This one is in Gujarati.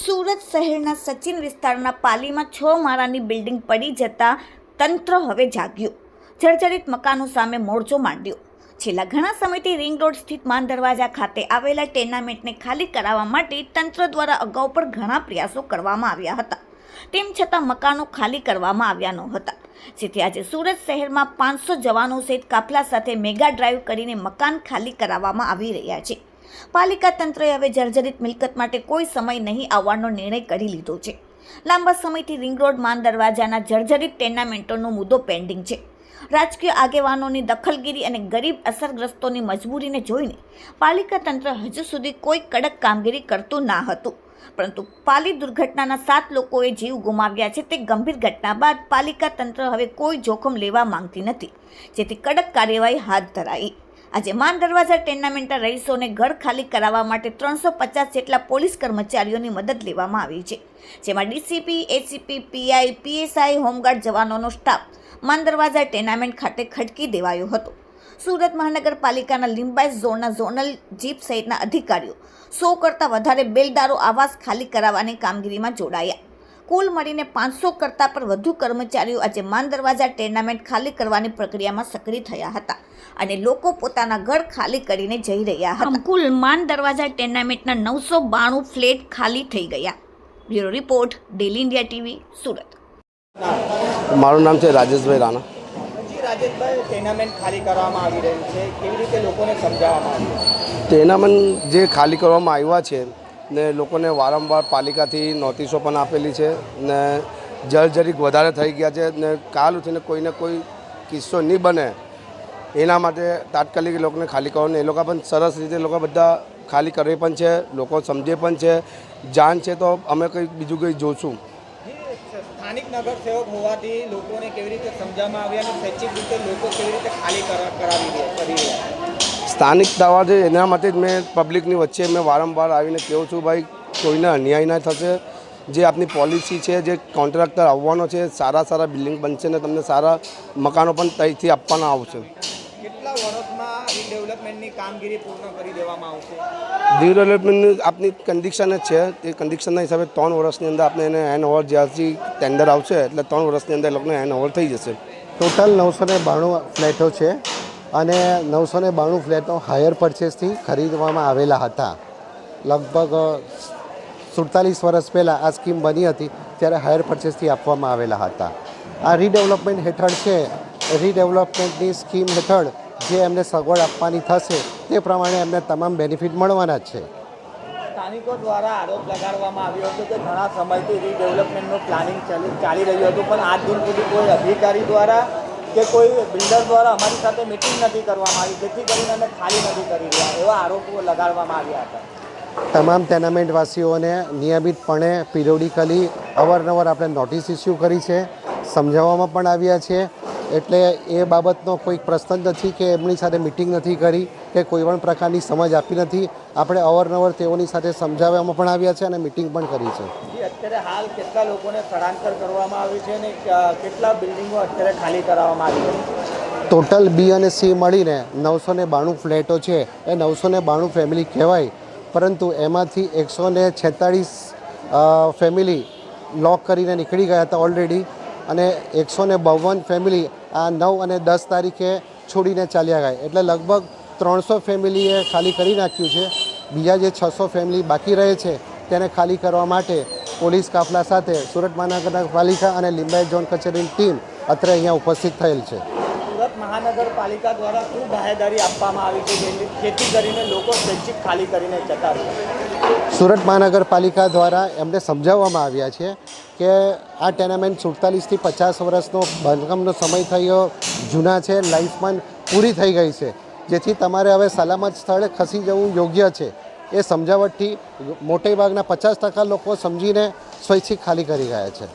સુરત શહેરના સચિન વિસ્તારના પાલીમાં છ માળાની બિલ્ડિંગ પડી જતા તંત્ર હવે જાગ્યું. જર્જરિત મકાનો સામે મોરચો માંડ્યો. છેલ્લા ઘણા સમયથી રિંગ રોડ સ્થિત માન દરવાજા ખાતે આવેલા ટેર્નામેન્ટને ખાલી કરાવવા માટે તંત્ર દ્વારા અગાઉ પણ ઘણા પ્રયાસો કરવામાં આવ્યા હતા. તેમ છતાં મકાનો ખાલી કરવામાં આવ્યા ન હતા જેથી આજે સુરત શહેરમાં પાંચસો જવાનો સહિત કાફલા સાથે મેગા ડ્રાઈવ કરીને મકાન ખાલી કરાવવામાં આવી રહ્યા છે. પાલિકા તંત્રએ હવે જર્જરિત મિલકત માટે કોઈ સમય નહીં આવવાનો નિર્ણય કરી લીધો છે. લાંબા સમયથી રિંગ રોડ, માન દરવાજાના જર્જરિત ટેર્નામેન્ટોનો મુદ્દો પેન્ડિંગ છે. રાજકીય આગેવાનોની દખલગીરી અને ગરીબ અસરગ્રસ્તોની મજબૂરીને જોઈને પાલિકા તંત્ર હજુ સુધી કોઈ કડક કામગીરી કરતું ના હતું. પરંતુ પાલી દુર્ઘટનાના સાત લોકોએ જીવ ગુમાવ્યા છે તે ગંભીર ઘટના બાદ પાલિકા તંત્ર હવે કોઈ જોખમ લેવા માંગતી નથી. જેથી કડક કાર્યવાહી હાથ ધરાઈ. આજે માન દરવાજા ટેર્નામેન્ટના રહીશોને ઘર ખાલી કરાવવા માટે ત્રણસો પચાસ જેટલા પોલીસ કર્મચારીઓની મદદ લેવામાં આવી છે. જેમાં DCP, ACP, PI, PSI, home guard જવાનોનો staff માન દરવાજા ટેર્નામેન્ટ ખાતે ખડકી દેવાયો હતો. સુરત મહાનગરપાલિકાના લિંબાયત ઝોનના ઝોનલ જીપ સહિતના અધિકારીઓ સો કરતાં વધારે બેલદારો આવાસ ખાલી કરાવવાની કામગીરીમાં જોડાયા. કુલ મળીને પાંચસો કરતાં પણ વધુ કર્મચારીઓ આજે માન દરવાજા ટેર્નામેન્ટ ખાલી કરવાની પ્રક્રિયામાં સક્રિય થયા હતા અને લોકો પોતાના ઘર ખાલી કરીને જઈ રહ્યા હતા. કુલ માન દરવાજા ટેર્નામેન્ટના નવસો બાણું ફ્લેટ ખાલી થઈ ગયા. Bureau report daily India TV Surat. મારું નામ છે રાજેશભાઈ રાણા. રાજેશભાઈ ટેર્નામેન્ટ ખાલી કરવામાં આવી રહ્યું છે. કેવી રીતે લોકોને સમજાવવામાં આવ્યું? ટેર્નામેન્ટ જે ખાલી કરવામાં આવ્યા છે ને લોકોને વારંવાર પાલિકાથી નોટિસો પણ આપેલી છે ને જળજરીક વધારે થઈ ગયા છે ને કાલ ઉઠીને કોઈને કોઈ કિસ્સો નહીં બને એના માટે તાત્કાલિક લોકોને ખાલી કરવાનું એ લોકો પણ સરસ રીતે લોકો બધા ખાલી કરે પણ છે, લોકો સમજે પણ છે, જાણ છે તો અમે કંઈ બીજું કંઈ જોશું. સ્થાનિક નગરસેવક હોવાથી લોકોને કેવી રીતે સમજાવવામાં આવ્યા અને સ્વૈચ્છિક રીતે લોકો કેવી રીતે ખાલી કરાવી કરી રહ્યા સ્થાનિક દાવા છે એના માટે જ મેં પબ્લિકની વચ્ચે મેં વારંવાર આવીને કહું છું, ભાઈ, કોઈને અન્યાય ના થશે. જે આપની પોલિસી છે, જે કોન્ટ્રાક્ટર આવવાનો છે, સારા સારા બિલ્ડિંગ બનશે ને તમને સારા મકાનો પણ ત્યાંથી આપવાના આવશે. વર્ષમાં રીડેવલપમેન્ટની કામગીરી પૂર્ણ કરી દેવામાં આવશે? રિડેવલપમેન્ટની આપની કન્ડિશન જ છે. તે કન્ડિશનના હિસાબે ત્રણ વર્ષની અંદર આપણે એને હેન્ડ ઓવર જ્યારથી ટેન્ડર આવશે એટલે ત્રણ વર્ષની અંદર એ લોકોને હેન્ડ ઓવર થઈ જશે. ટોટલ નવસો ને બાણું ફ્લેટો છે અને નવસો ને બાણું ફ્લેટો હાયર પરચેસથી ખરીદવામાં આવેલા હતા. લગભગ સુડતાલીસ વર્ષ પહેલાં આ સ્કીમ બની હતી ત્યારે હાયર પરચેસથી આપવામાં આવેલા હતા. આ રીડેવલપમેન્ટ હેઠળ છે. રીડેવલપમેન્ટની સ્કીમ હેઠળ જે એમને સગવડ આપવાની થશે તે પ્રમાણે એમને તમામ બેનિફિટ મળવાના છે. સ્થાનિકો દ્વારા આરોપ લગાડવામાં આવ્યો હતો કે ઘણા સમયથી રીડેવલપમેન્ટનું પ્લાનિંગ ચાલી ચાલી રહ્યું હતું પણ આજ દિન સુધી કોઈ અધિકારી દ્વારા કે કોઈ બિલ્ડર દ્વારા અમારી સાથે મિટિંગ નથી કરવામાં આવી. જેથી કરીને અમે ખાલી નથી કરી રહ્યા એવા આરોપો લગાડવામાં આવ્યા હતા. તમામ ટેનામેન્ટવાસીઓને નિયમિતપણે પિરિયોડિકલી અવારનવાર આપણે નોટિસ ઇસ્યુ કરી છે સમજાવવામાં પણ આવ્યા છે. એટલે એ બાબતનો કોઈ પ્રશ્ન જ નથી કે એમની સાથે મિટિંગ નથી કરી કે કોઈ પણ પ્રકારની સમજ આપી નથી. આપણે અવારનવાર તેઓની સાથે સમજાવવામાં પણ આવ્યા છે અને મિટિંગ પણ કરી છે. અત્યારે હાલ કેટલા લોકોને સ્થળાંતર કરવામાં આવ્યું છે અને કેટલા બિલ્ડિંગો અત્યારે ખાલી કરાવવામાં આવી છે? ટોટલ બી અને સી મળીને નવસો ને બાણું ફ્લેટો છે. એ નવસો ને બાણું ફેમિલી કહેવાય. પરંતુ એમાંથી એકસો ને છેતાળીસ ફેમિલી લોક કરીને નીકળી ગયા હતા ઓલરેડી અને એકસો ને બાવન ફેમિલી આ નવ અને દસ તારીખે છોડીને ચાલ્યા ગયા. એટલે લગભગ ત્રણસો ફેમિલીએ ખાલી કરી નાખ્યું છે. બીજા જે છસો ફેમિલી બાકી રહે છે, તેને ખાલી કરવા માટે પોલીસ કાફલા સાથે સુરત મહાનગરપાલિકા અને લિંબાયત ઝોન કચેરીની ટીમ અત્રે અહીંયા ઉપસ્થિત થયેલ છે. મહાનગરપાલિકા દ્વારા શું બાહેદારી આપવામાં આવી છે? જેથી કરીને લોકો સ્વૈચ્છિક ખાલી કરીને જતા રહે. સુરત મહાનગરપાલિકા દ્વારા એમને સમજાવવામાં આવ્યા છે કે આ ટેનામેન્ટ સુડતાલીસથી પચાસ વર્ષનો બાંધકામનો સમય થયો, જૂના છે, લાઈફમાં પૂરી થઈ ગઈ છે. જેથી તમારે હવે સલામત સ્થળે ખસી જવું યોગ્ય છે. એ સમજાવટથી મોટે ભાગના પચાસ ટકા લોકો સમજીને સ્વૈચ્છિક ખાલી કરી ગયા છે.